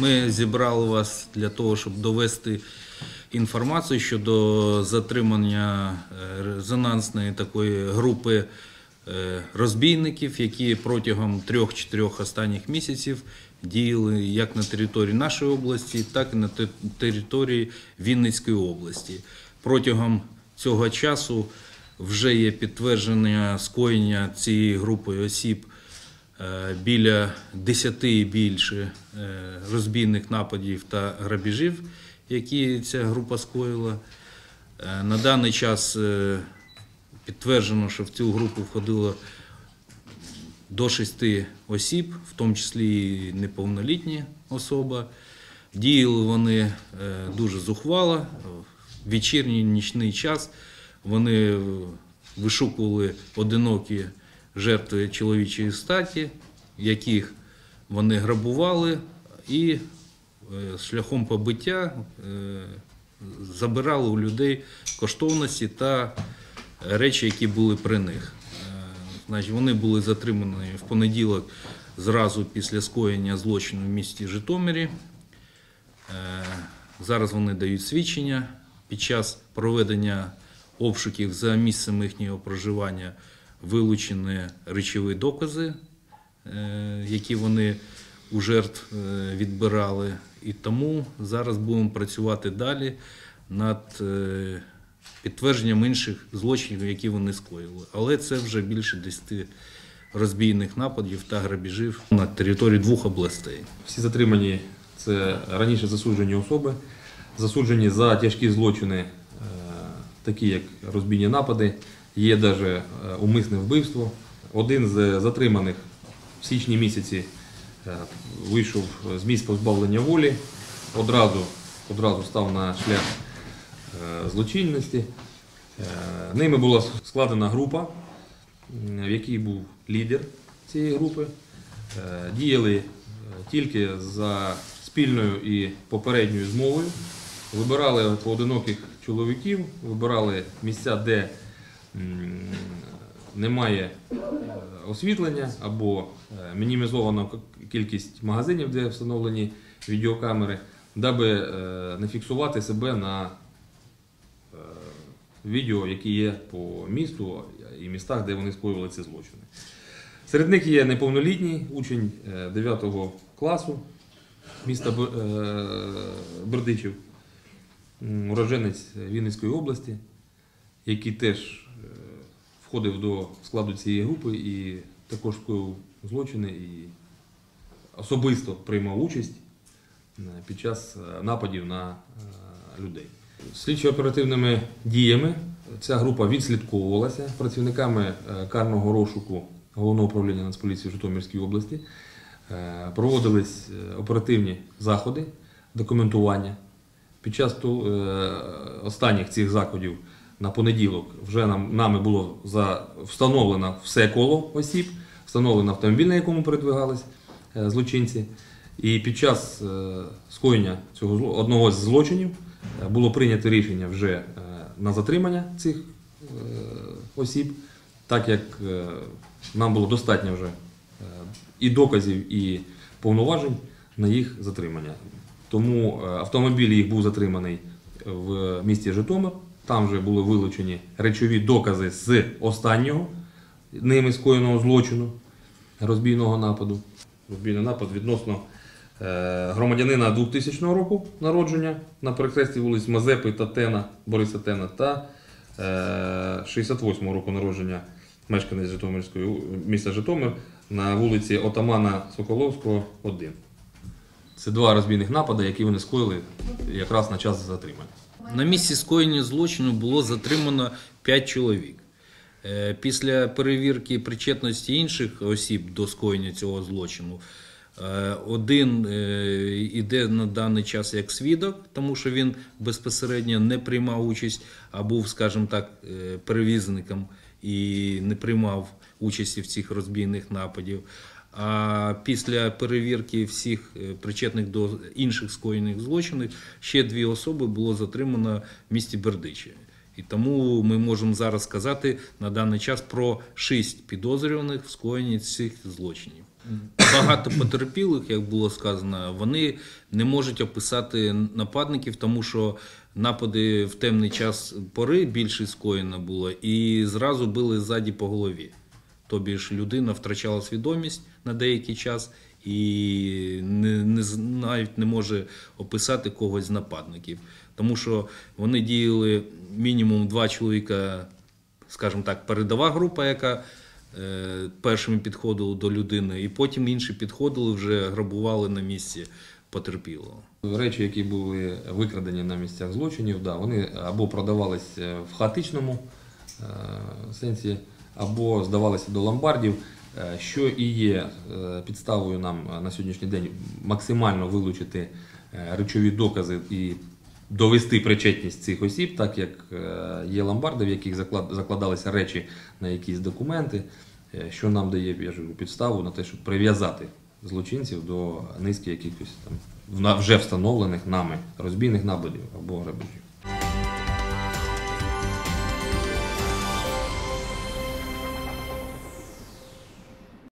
Ми зібрали вас для того, щоб довести інформацію щодо затримання е, резонансної такої групи е, розбійників, які протягом трьох-чотирьох останніх місяців діяли як на території нашої області, так і на території Вінницької області. Протягом цього часу вже є підтвердження скоєння цієї групи осіб біля 10 і більше е, розбійних нападів та грабіжів, які ця група скоїла. Е, На даний час е, підтверджено, що в цю групу входило до шести осіб, в тому числі і неповнолітні особа. Діяли вони е, дуже зухвало. В вечірній нічний час вони е, вишукували одинокі жертви чоловічої статі, яких вони грабували, і е, шляхом побиття е, забирали у людей коштовності та речі, які були при них. Е, Значить, вони були затримані в понеділок зразу після скоєння злочину в місті Житомирі. Зараз вони дають свідчення. Під час проведення обшуків за місцем їхнього проживання вилучені речові докази, е, які вони у жертв е, відбирали. І тому зараз будемо працювати далі над е, підтвердженням інших злочинів, які вони скоїли. Але це вже більше 10 розбійних нападів та грабіжів на території двох областей. Всі затримані це раніше засуджені особи, засуджені за тяжкі злочини, такі як розбійні напади, є навіть умисне вбивство. Один з затриманих в січні місяці е, вийшов з місць позбавлення волі, одразу, одразу став на шлях е, злочинності. Е, Ними була складена група, в якій був лідер цієї групи. Е, Діяли е, тільки за спільною і попередньою змовою. Вибирали поодиноких чоловіків, вибирали місця, де немає е, освітлення або е, мінімізована кількість магазинів, де встановлені відеокамери, даби е, не фіксувати себе на відео, які є по місту і містах, де вони скоювали ці злочини. Серед них є неповнолітній учень е, 9 класу міста Бердичів, м, уроженець Вінницької області, який теж входив до складу цієї групи і також скоїв злочини і особисто приймав участь е, під час е, нападів на е, людей. Слідчо-оперативними діями ця група відслідковувалася працівниками карного розшуку Головного управління Нацполіції в Житомирській області. Проводились оперативні заходи, документування. Під час останніх цих заходів на понеділок вже нам, нами було за, встановлено все коло осіб, встановлено автомобіль, на якому передвигались е, злочинці. І під час е, скоєння цього одного з злочинів е, було прийнято рішення вже на затримання цих осіб, так як нам було достатньо вже і доказів, і повноважень на їх затримання. Тому автомобіль їх був затриманий в місті Житомир. Там вже були вилучені речові докази з останнього ними скоєного злочину розбійного нападу. Розбійний напад відносно е, громадянина 2000 року народження на перехресті вулиць Мазепи та Тена, Бориса Тена та е, 68 року народження мешканець Житомирської міста Житомир на вулиці Отамана Соколовського, 1. Це два розбійних напади, які вони скоїли якраз на час затримання. На місці скоєння злочину було затримано 5 чоловік. Е, Після перевірки причетності інших осіб до скоєння цього злочину, е, один е, іде на даний час як свідок, тому що він безпосередньо не приймав участь, а був, скажімо так, перевізником і не приймав участі в цих розбійних нападів. А після перевірки всіх е, причетних до інших скоєних злочинів ще дві особи було затримано в місті Бердичі. І тому ми можемо зараз сказати на даний час про шість підозрюваних в скоєнні цих злочинів. Багато потерпілих, як було сказано, вони не можуть описати нападників, тому що напади в темний час пори більше скоєно було, і зразу били ззаді по голові. Тобі ж людина втрачала свідомість на деякий час і не, не, навіть не може описати когось з нападників. Тому що вони діяли мінімум два чоловіка, скажімо так, передова група, яка е, першими підходила до людини, і потім інші підходили, вже грабували на місці потерпілого. Речі, які були викрадені на місцях злочинів, да, вони або продавались е, в хаотичному е, сенсі, або здавалися до ломбардів, е, що і є е, підставою нам е, на сьогоднішній день максимально вилучити речові докази і довести причетність цих осіб, так як є ломбарди, в яких закладалися речі на якісь документи, що нам дає я ж підставу на те, щоб прив'язати злочинців до низки якихось там вже встановлених нами розбійних нападів або грабежів.